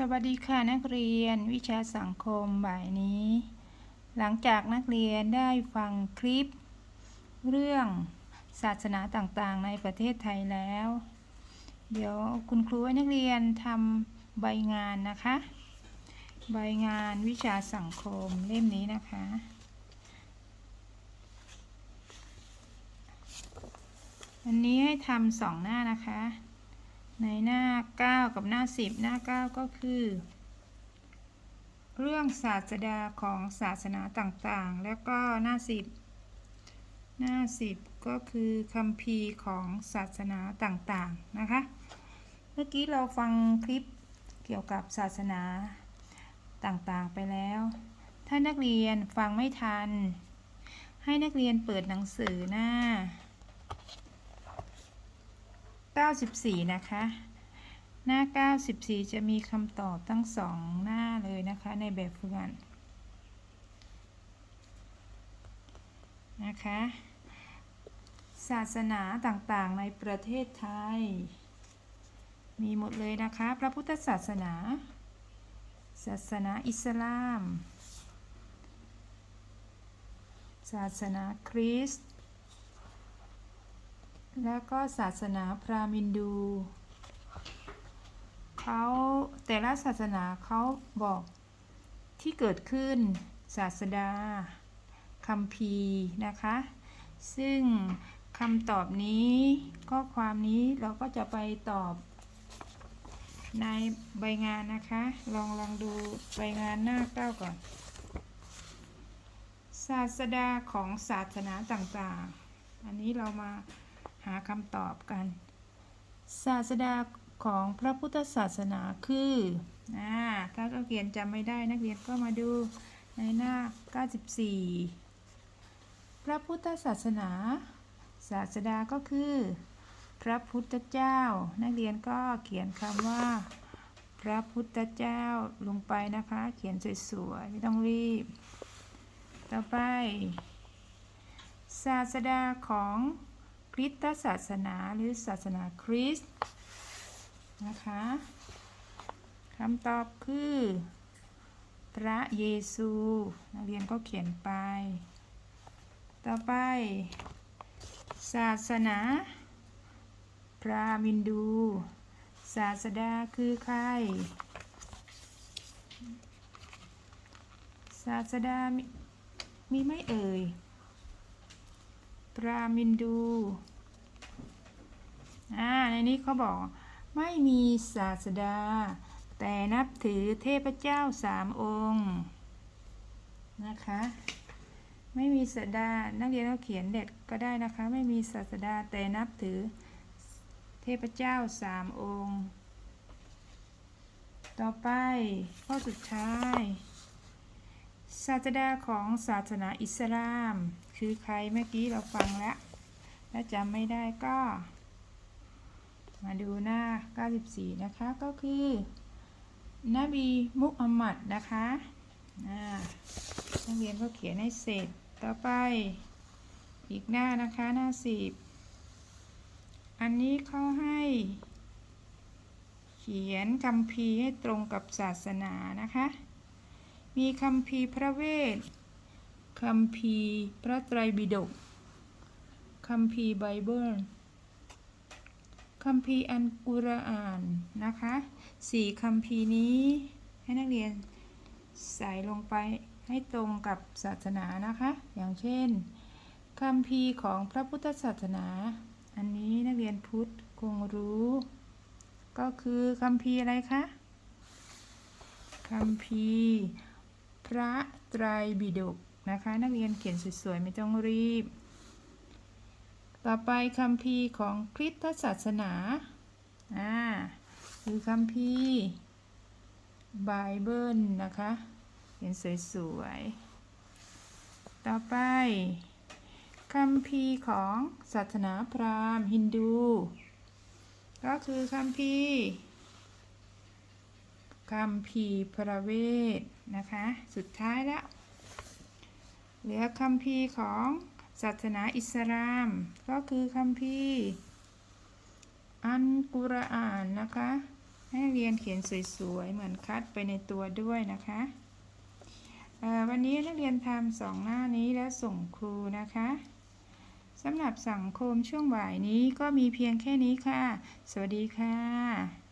สวัสดีค่ะนักเรียนวิชาสังคมบ่ายนี้ หลังจากนักเรียนได้ฟังคลิป เรื่องศาสนาต่างๆ ในประเทศไทยแล้ว เดี๋ยวคุณครูให้นักเรียนทำใบงานนะคะ ใบงานวิชาสังคมเล่มนี้นะคะ อันนี้ให้ทำสองหน้านะคะ ในหน้า 9 กับหน้า 10 หน้า 9 ก็คือ เรื่องศาสดาของศาสนาต่างๆ แล้วก็หน้า 10 หน้า 10 ก็คือคำพีร์ของศาสนาต่างๆ นะคะ เมื่อกี้เราฟังคลิปเกี่ยวกับศาสนาต่างๆไปแล้ว ถ้านักเรียนฟังไม่ทัน ให้นักเรียนเปิดหนังสือหน้า 94 นะคะ หน้า 94 จะมีคำตอบทั้งสองหน้าเลยนะคะ ในแบบฝึกหัดนะคะ ศาสนาต่างๆในประเทศไทย มีหมดเลยนะคะ พระพุทธศาสนา ศาสนาอิสลาม ศาสนาคริสต์ แล้วก็ศาสนาพราหมินดูเขาแต่ละศาสนาเขาบอกที่เกิดขึ้นศาสดาคำพีนะคะ ซึ่งคำตอบนี้ข้อความนี้เราก็จะไปตอบ ในใบงานนะคะ ลองลองดูใบงานหน้าเก้าก่อน ศาสดาของศาสนาต่างๆ อันนี้เรามาาคำตอบกัน ศาสดาของพระพุทธศาสนาคืออ่าถ้านักเรียนจำไม่ได้นักเรียนก็มาดูในหน้า 94 พระพุทธศาสนา ศาสดาก็คือ พระพุทธเจ้า นักเรียนก็เขียนคำว่า พระพุทธเจ้าลงไปนะคะ เขียนสวยๆไม่ต้องรีบ ต่อไป ศาสดาของ ริสตศาสนาหรือศาสนาคริสต์นะคะคำตอบคือ พระเยซูนักเรียนก็เขียนไป ต่อไป ศาสนาพราหมินดู ศาสดาคือใคร ศาสดามีมีไหม่เอ่ย พราหมินดู อ่าในนี้เขาบอก ไม่มีศาสดา แต่นับถือเทพเจ้าสามองค์ นะคะ ไม่มีศาสดา นักเรียนก็เขียนเด็ดก็ได้นะคะ ไม่มีศาสดาแต่นับถือเทพเจ้าสามองค์ ต่อไปข้อสุดท้ายศาสดาของศาสนาอิสลาม คือใครเมื่อกี้เราฟังแล้วและจำไม่ได้ก็ มาดูหน้า 94 นะคะ ก็คือนบีมุฮัมมัดนะคะนักเรียนก็เขียนให้เสร็จ ต่อไป อีกหน้านะคะ หน้า 10 อันนี้เขาให้ เขียนคำพีให้ตรงกับศาสนานะคะ มีคำพีพระเวทคำพีพระไตรปิฎกคำพีไบเบิล คำพีร์อันกุรอานนะคะสี่คำพีร์นี้ให้นักเรียนใส่ลงไปให้ตรงกับศาสนานะคะ อย่างเช่นคำพีร์ของพระพุทธศาสนา อันนี้นักเรียนพุทธคงรู้ ก็คือคำพีร์อะไรคะคำพีร์พระไตรปิฎกนะคะ นักเรียนเขียนสวยๆไม่ต้องรีบ ต่อไปคำพีของคริสตศาสนา อ่า คือคำพีไบเบิลนะคะเขียนสวยๆ ต่อไปคำพีของศาสนาพราหมณ์ฮินดู ก็คือคำพีคำพีพระเวทนะคะ สุดท้ายแล้ว เหลือคำพีของ ศาสนาอิสลาม ก็คือคำพีร์อันกุรอานนะคะ ให้นักเรียนเขียนสวยๆ เหมือนคัดไปในตัวด้วยนะคะวันนี้นักเรียนทำสองหน้านี้แล้วส่งครูนะคะสำหรับสังคมช่วงบ่ายนี้ก็มีเพียงแค่นี้ค่ะ สวัสดีค่ะ